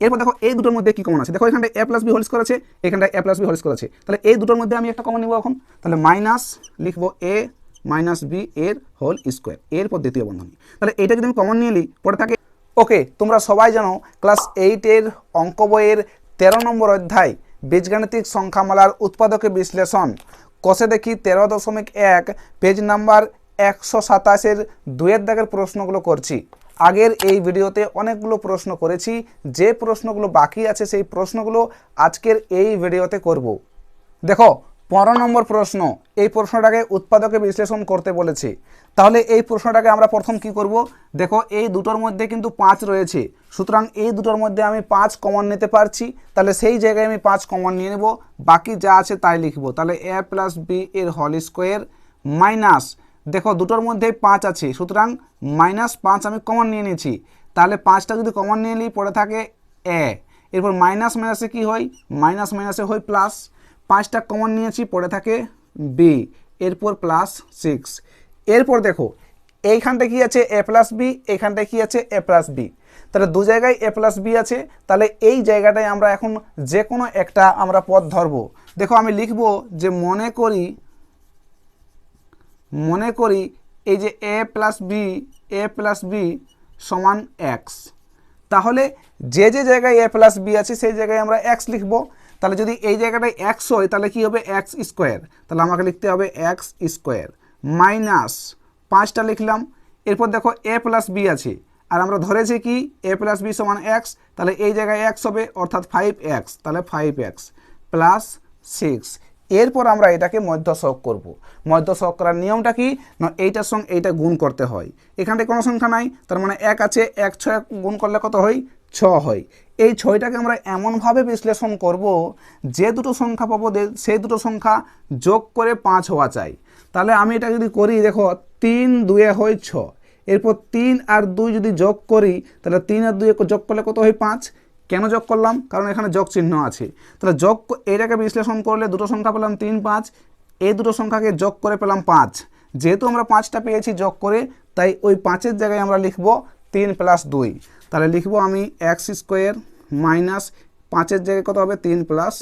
এরপর দেখো এই দুটোর মধ্যে কি কমন আছে? দেখো এখানটা A plus B whole square আছে এখানটা A plus B whole square আছে। তাহলে এই দুটোর মধ্যে আমি একটা কমন নিব এখন। তাহলে মাইনাস লিখব এ মাইনাস বি এর হোল স্কোয়ার এরপর দ্বিতীয় বন্ধনী। তাহলে এটা যদি আমি কমন নিয়ে নিই পরে থাকে ওকে তোমরা সবাই জানো ক্লাস এইটের অঙ্ক বইয়ের তেরো নম্বর অধ্যায়, বীজগাণিতিক সংখ্যামালার উৎপাদকের বিশ্লেষণ। কষে দেখি তেরো দশমিক এক পেজ নাম্বার একশো সাতাশের দুয়ের দাগের প্রশ্নগুলো করছি। আগের এই ভিডিওতে অনেকগুলো প্রশ্ন করেছি। যে প্রশ্নগুলো বাকি আছে, সেই প্রশ্নগুলো আজকের এই ভিডিওতে করব। দেখো, পনেরো নম্বর প্রশ্ন, এই প্রশ্নটাকে উৎপাদকে বিশ্লেষণ করতে বলেছে। তাহলে এই প্রশ্নটাকে আমরা প্রথম কি করব? দেখো, এই দুটোর মধ্যে কিন্তু পাঁচ রয়েছে। সুতরাং এই দুটোর মধ্যে আমি পাঁচ কমন নিতে পারছি। তাহলে সেই জায়গায় আমি পাঁচ কমন নিয়ে নেব। বাকি যা আছে তাই লিখব। তাহলে এ প্লাস বি এর হল স্কোয়ার মাইনাস দেখো দুটোর মধ্যেই পাঁচ আছে, সুতরাং মাইনাস পাঁচ আমি কমন নিয়ে নিয়েছি। তাহলে পাঁচটা যদি কমন নিয়ে নিই, পড়ে থাকে এ এরপর মাইনাস মাইনাসে কি হয়? মাইনাস মাইনাসে হয় প্লাস পাঁচটা কমন নিয়েছি, পড়ে থাকে বি এরপর প্লাস সিক্স এরপর দেখো এইখানটা কি আছে? এ প্লাস বি এইখানটা কি আছে? এ প্লাস বি তাহলে দু জায়গায় এ প্লাস বি আছে, তাহলে এই জায়গাটায় আমরা এখন যে কোনো একটা আমরা পদ ধরবো। দেখো আমি লিখব যে মনে করি মনে করি এই যে A plus B A plus B সমান এক্স তাহলে যে যে জায়গায় এ প্লাস বি আছে, সেই জায়গায় আমরা এক্স লিখব। তাহলে যদি এই জায়গাটায় এক্স হয়, তাহলে কি হবে? এক্স স্কোয়ার তাহলে আমাকে লিখতে হবে এক্স স্কোয়ার মাইনাস পাঁচটা লিখলাম। এরপর দেখো এ প্লাস বি আছে। আর আমরা ধরেছি কি? এ প্লাস বি সমান এক্স তাহলে এই জায়গায় এক্স হবে, অর্থাৎ ফাইভ এক্স তাহলে ফাইভ এক্স প্লাস সিক্স এরপর আমরা এটাকে মধ্য শোক করব। মধ্য শোক করার নিয়মটা কি? না, এইটার সঙ্গে এইটা গুণ করতে হয়। এখানটায় কোনো সংখ্যা নাই, তার মানে এক আছে, এক ছয় গুণ করলে কত হয়? ছ হয়। এই ছয়টাকে আমরা এমনভাবে বিশ্লেষণ করব, যে দুটো সংখ্যা পাবো সেই দুটো সংখ্যা যোগ করে পাঁচ হওয়া চাই। তাহলে আমি এটা যদি করি, দেখো, তিন দুয়ে হয় ছ। এরপর তিন আর দুই যদি যোগ করি, তাহলে তিন আর দুই যোগ করলে কত হয়? পাঁচ। কেন যোগ করলাম? কারণ এখানে যোগ চিহ্ন আছে। তাহলে যোগ এটাকে বিশ্লেষণ করলে দুটো সংখ্যা পেলাম তিন, পাঁচ। এই দুটো সংখ্যাকে যোগ করে পেলাম পাঁচ। যেহেতু আমরা পাঁচটা পেয়েছি যোগ করে, তাই ওই পাঁচের জায়গায় আমরা লিখব তিন প্লাস দুই। তাহলে লিখব আমি এক্স স্কোয়ার মাইনাস পাঁচের জায়গায় কত হবে? তিন প্লাস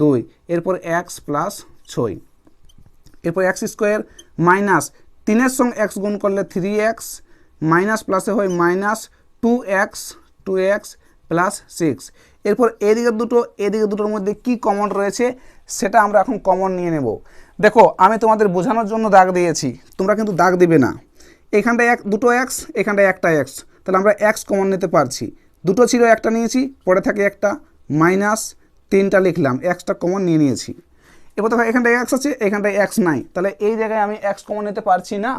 দুই। এরপর এক্স প্লাস ছয়। এরপর এক্স স্কোয়ার মাইনাস তিনের সঙ্গে এক্স গুণ করলে থ্রি এক্স মাইনাস প্লাসে হয় minus two X two X plus six এরপর এদিকে দুটো, এদিকে দুটোর মধ্যে কি কমন রয়েছে, সেটা আমরা এখন কমন নিয়ে নেব। দেখো, আমি তোমাদের বোঝানোর জন্য দাগ দিয়েছি, তোমরা কিন্তু দাগ দিবে না। এখানটায় এক, দুটো এক্স এখানটায় একটা এক্স তাহলে আমরা এক্স কমন নিতে পারছি। দুটো ছিল একটা নিয়েছি, পরে থাকে একটা মাইনাস তিনটা লিখলাম এক্সটা কমন নিয়ে নিয়েছি। এবার দেখো, এখানটায় এক্স আছে, এখানটায় এক্স নাই। তাহলে এই জায়গায় আমি এক্স কমন নিতে পারছি না।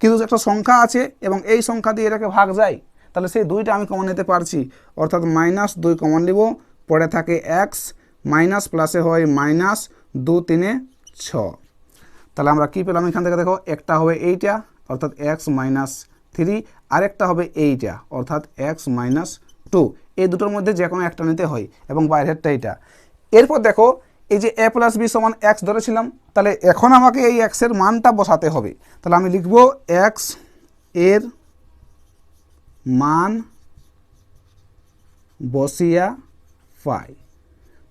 কিন্তু একটা সংখ্যা আছে, এবং এই সংখ্যা দিয়ে এটাকে ভাগ যায়। তাহলে সেই দুইটা আমি কমন নিতে পারছি। অর্থাৎ মাইনাস দুই কমন নিব, পরে থাকে এক্স মাইনাস প্লাসে হয় মাইনাস দু তিনে ছ। তাহলে আমরা কী পেলাম এখান থেকে দেখো? একটা হবে এইটা, অর্থাৎ এক্স মাইনাস থ্রি আরেকটা হবে এইটা, অর্থাৎ এক্স মাইনাস টু এই দুটোর মধ্যে যে কোনো একটা নিতে হয়, এবং বাইরেরটা এইটা। এরপর দেখো, এই যে এ প্লাস বি সমান এক্স ধরেছিলাম, তাহলে এখন আমাকে এই এক্সের মানটা বসাতে হবে। তাহলে আমি লিখব এক্সের মান বসিয়া ফাই।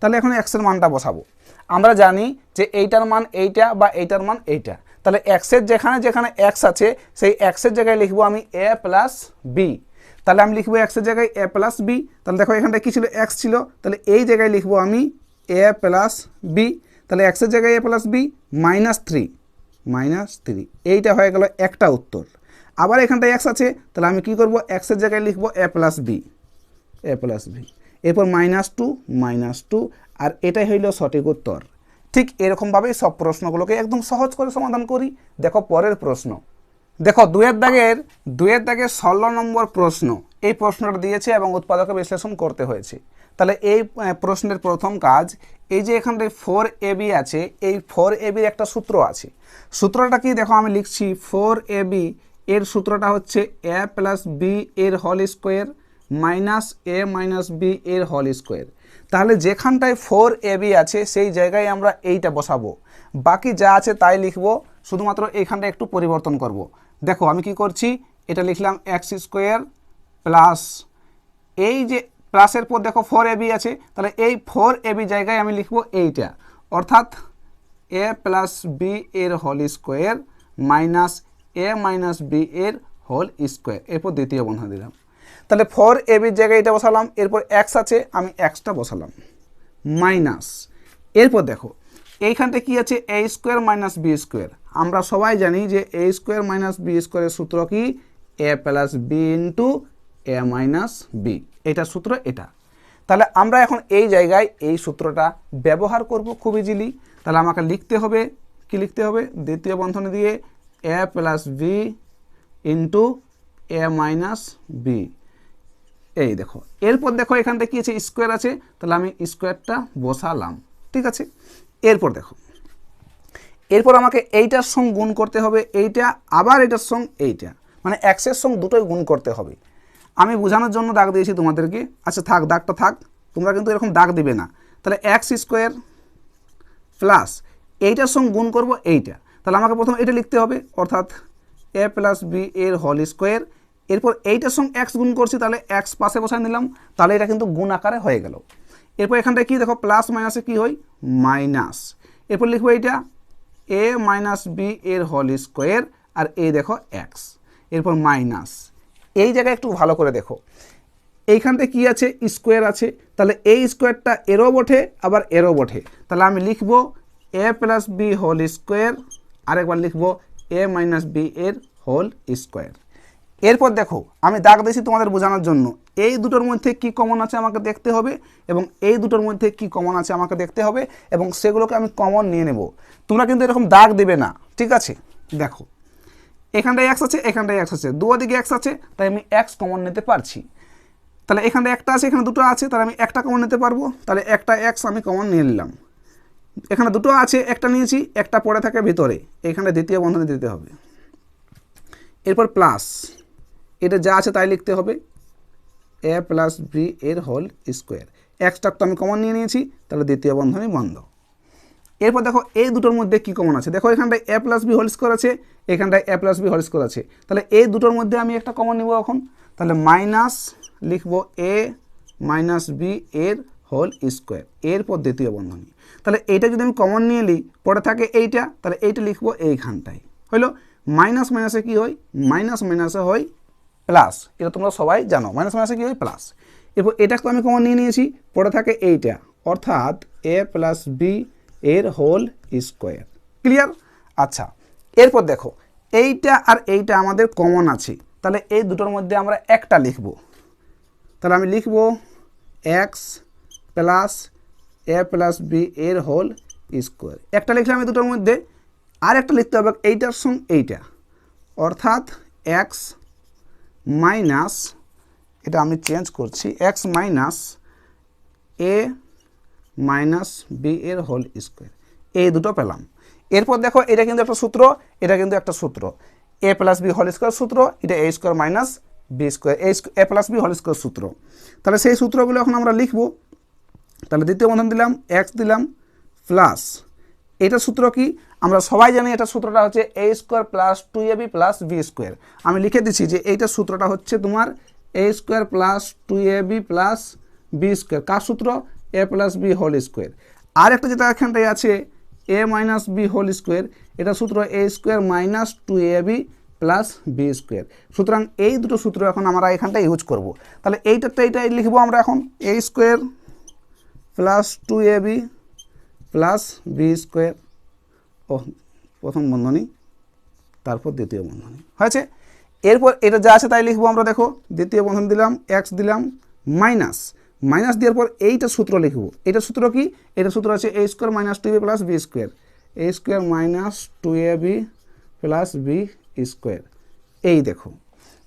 তাহলে এখন এক্সের মানটা বসাবো। আমরা জানি যে এইটার মান এইটা বা এইটার মান এইটা। তাহলে এক্সের যেখানে যেখানে এক্স আছে, সেই এক্সের জায়গায় লিখব আমি এ প্লাস বি তাহলে আমি লিখব এক্সের জায়গায় এ প্লাস বি তাহলে দেখো এখানটা কী ছিল? এক্স ছিল। তাহলে এই জায়গায় লিখব আমি এ প্লাস বি তাহলে এক্সের জায়গায় A plus B minus three minus three এইটা হয়ে গেল একটা উত্তর। আবার এখানটায় এক্স আছে, তাহলে আমি কী করব? এক্সের জায়গায় লিখব A plus B A plus B এরপর মাইনাস টু মাইনাস টু আর এটাই হইল সঠিক উত্তর। ঠিক এরকমভাবেই সব প্রশ্নগুলোকে একদম সহজ করে সমাধান করি। দেখো পরের প্রশ্ন। দেখো দুয়ের দাগের দুয়ের দাগের ষোলো নম্বর প্রশ্ন। এই প্রশ্নটা দিয়েছে এবং উৎপাদকে বিশ্লেষণ করতে হয়েছে। তাহলে এই প্রশ্নের প্রথম কাজ, এই যে এখানটায় ফোর এবি আছে, এই ফোর এবির একটা সূত্র আছে। সূত্রটা কি? দেখো আমি লিখছি ফোর এবি এর সূত্রটা হচ্ছে এ প্লাস বি এর whole square minus A minus B এর হল স্কোয়ার তাহলে যেখানটায় ফোর এ বি আছে, সেই জায়গায় আমরা এইটা বসাবো। বাকি যা আছে তাই লিখব, শুধুমাত্র এইখানটা একটু পরিবর্তন করব। দেখো, আমি কি করছি? এটা লিখলাম এক্স স্কোয়ার প্লাস এই যে প্লাসের পর দেখো ফোর এবি আছে, তাহলে এই ফোর এবি জায়গায় আমি লিখব এইটা। অর্থাৎ এ প্লাস বি এর whole square minus A minus B এর হোল স্কোয়ার এরপর দ্বিতীয় বন্ধন দিলাম। তাহলে ফোর এবির জায়গায় এটা বসালাম। এরপর এক্স আছে, আমি এক্সটা বসালাম। মাইনাস এরপর দেখো এইখানটা কি আছে? A square minus B square আমরা সবাই জানি যে এ স্কোয়ার মাইনাস বি স্কোয়ারের সূত্র কি? A plus B into A minus B এটা সূত্র এটা। তাহলে আমরা এখন এই জায়গায় এই সূত্রটা ব্যবহার করব খুব ইজিলি তাহলে আমাকে লিখতে হবে। কি লিখতে হবে? দ্বিতীয় বন্ধনী দিয়ে A plus B into A minus B এই দেখো, এরপর দেখো এখানটা কি আছে? স্কোয়ার আছে। তাহলে আমি স্কোয়ারটা বসালাম। ঠিক আছে? এরপর দেখো। এরপর আমাকে এইটার সঙ্গে গুণ করতে হবে। এইটা আবার এটার সঙ্গে এইটা। মানে এক্সের সঙ্গে দুটোই গুণ করতে হবে। আমি বোঝানোর জন্য দাগ দিয়েছি তোমাদেরকে। আচ্ছা থাক, দাগটা থাক। তোমরা কিন্তু এরকম দাগ দিবে না। তাহলে এক্স স্কোয়ার প্লাস এইটার সঙ্গে গুণ করব এইটা। তাহলে আমাকে প্রথম এটা লিখতে হবে, অর্থাৎ এ প্লাস বি এর হোল স্কোয়ার এরপর এইটার সঙ্গে এক্স গুণ করছি, তাহলে এক্স পাশে বসায় নিলাম, তাহলে এটা কিন্তু গুণ আকারে হয়ে গেল। এরপর এখানটায় কী দেখো প্লাস মাইনাসে কী হয়? মাইনাস এরপর লিখব এইটা এ মাইনাস বি এর হোল স্কোয়ার আর এই দেখো এক্স এরপর মাইনাস এই জায়গায় একটু ভালো করে দেখো। এইখানটা কি আছে? স্কোয়ার আছে। তাহলে এই স্কোয়ারটা এরও বটে, আবার এরও বটে। তাহলে আমি লিখব A plus B whole square আরেকবার লিখব এ মাইনাস বি এর হোল স্কোয়ার এরপর দেখো, আমি দাগ দিয়েছি তোমাদের বোঝানোর জন্য। এই দুটোর মধ্যে কি কমন আছে আমাকে দেখতে হবে এবং এই দুটোর মধ্যে কি কমন আছে আমাকে দেখতে হবে এবং সেগুলোকে আমি কমন নিয়ে নেব। তোমরা কিন্তু এরকম দাগ দেবে না, ঠিক আছে? দেখো, এখানটায় এক্স আছে, এখানটায় এক্স আছে। দু দিকে এক্স আছে, তাই আমি এক্স কমন নিতে পারছি। তাহলে এখানে একটা আছে, এখানে দুটো আছে, তাহলে আমি একটা কমন নিতে পারব। তাহলে একটা এক্স আমি কমন নিয়ে নিলাম। এখানে দুটো আছে, একটা নিয়েছি, একটা পড়ে থাকে ভিতরে। এখানে দ্বিতীয় বন্ধনে দিতে হবে। এরপর প্লাস এটা যা আছে তাই লিখতে হবে। এ প্লাস বি এর হোল স্কোয়ার এক্সটা তো আমি কমন নিয়ে নিয়েছি, তাহলে দ্বিতীয় বন্ধনী বন্ধ। এরপর দেখো, এই দুটোর মধ্যে কি কমন আছে? দেখো, এখানটায় A plus B whole square আছে, এখানটায় A plus B whole square আছে। তাহলে এই দুটোর মধ্যে আমি একটা কমন নিব এখন। তাহলে মাইনাস লিখব এ মাইনাস বি এর হোল স্কোয়ার এরপর দ্বিতীয় বন্ধনী। তাহলে এইটা যদি আমি কমন নিয়ে নিই পরে থাকে এইটা, তাহলে এইটা লিখব এইখানটায়। হইল? মাইনাস মাইনাসে কি হয়? মাইনাস মাইনাসে হয় প্লাস এটা তোমরা সবাই জানো মাইনাস মাইনাসে কি হয়? প্লাস এরপর এটা তো আমি কমন নিয়ে নিয়েছি, পরে থাকে এইটা। অর্থাৎ এ প্লাস বি এর হোল স্কোয়ার ক্লিয়ার আচ্ছা এরপর দেখো, এইটা আর এইটা আমাদের কমন আছে। তাহলে এই দুটোর মধ্যে আমরা একটা লিখব। তাহলে আমি লিখব X plus A plus B এর হোল স্কোয়ার। একটা লিখলাম এই দুটোর মধ্যে আর একটা লিখতে হবে এইটার সঙ্গে এইটা। অর্থাৎ এক্স মাইনাস এটা আমি চেঞ্জ করছি X minus A minus B এর হোল স্কোয়ার। এই দুটো পেলাম। এরপর দেখো, এটা কিন্তু একটা সূত্র, এটা কিন্তু একটা সূত্র। A plus B whole square সূত্র, এটা A square minus B square A plus B whole square সূত্র। তাহলে সেই সূত্রগুলো এখন আমরা লিখব। তাহলে দ্বিতীয় বন্ধন দিলাম এক্স দিলাম প্লাস এটা সূত্র কি? আমরা সবাই জানি এটা সূত্রটা হচ্ছে A square plus two A B plus B square আমি লিখে দিচ্ছি যে এইটা সূত্রটা হচ্ছে তোমার A square plus two A B plus B square কার সূত্র? A plus B whole square আর একটা যেটা এখানটায় আছে A minus B whole square এটা সূত্র A square minus two A B plus B square সুতরাং এই দুটো সূত্র এখন আমরা এখানটা ইউজ করব। তাহলে এইটাতে এইটাই লিখব আমরা এখন A square plus two A B plus B square. ও প্রথম বন্ধনী, তারপর দ্বিতীয় বন্ধনী। হয়েছে? এরপর এটা যা আছে তাই লিখব আমরা, দেখো। দ্বিতীয় বন্ধন দিলাম, এক্স দিলাম, মাইনাস। মাইনাস দেওয়ার পর এইটা সূত্র লিখব। এটা সূত্র কি? এটা সূত্র আছে A square minus two B plus B square. A square minus two A B plus B square. এই দেখো।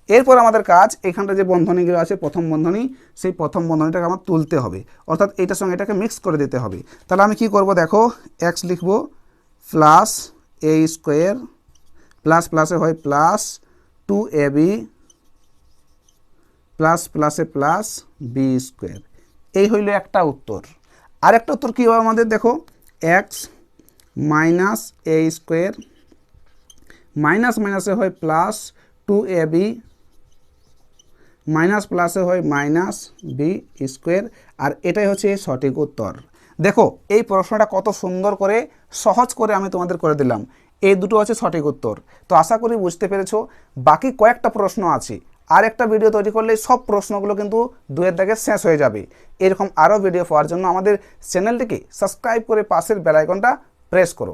এরপর আমাদের কাজ, এখানটা যে বন্ধনীগুলো আছে, প্রথম বন্ধনী, সেই প্রথম বন্ধনীটাকে আমার তুলতে হবে। অর্থাৎ এটার সঙ্গে এটাকে মিক্স করে দিতে হবে। তাহলে আমি কি করব দেখো এক্স লিখব প্লাস এ স্কোয়ার প্লাস প্লাসে হয় plus two A B plus প্লাসে প্লাস বি স্কোয়ার এই হইল একটা উত্তর। আরেকটা উত্তর কী হবে আমাদের দেখো X minus A square minus মাইনাসে হয় plus two A B minus প্লাসে হয় মাইনাস বি স্কোয়ার, আর এটাই হচ্ছে সঠিক উত্তর। দেখো, এই প্রশ্নটা কত সুন্দর করে, সহজ করে আমি তোমাদের করে দিলাম। এই দুটো হচ্ছে সঠিক উত্তর। তো আশা করি বুঝতে পেরেছ, বাকি কয়েকটা প্রশ্ন আছে। আর একটা ভিডিও তৈরি করলে সব প্রশ্নগুলো কিন্তু দুয়ের দাগে শেষ হয়ে যাবে। এরকম আরও ভিডিও পাওয়ার জন্য আমাদের চ্যানেলটিকে সাবস্ক্রাইব করে পাশের বেলাইকনটা প্রেস করো।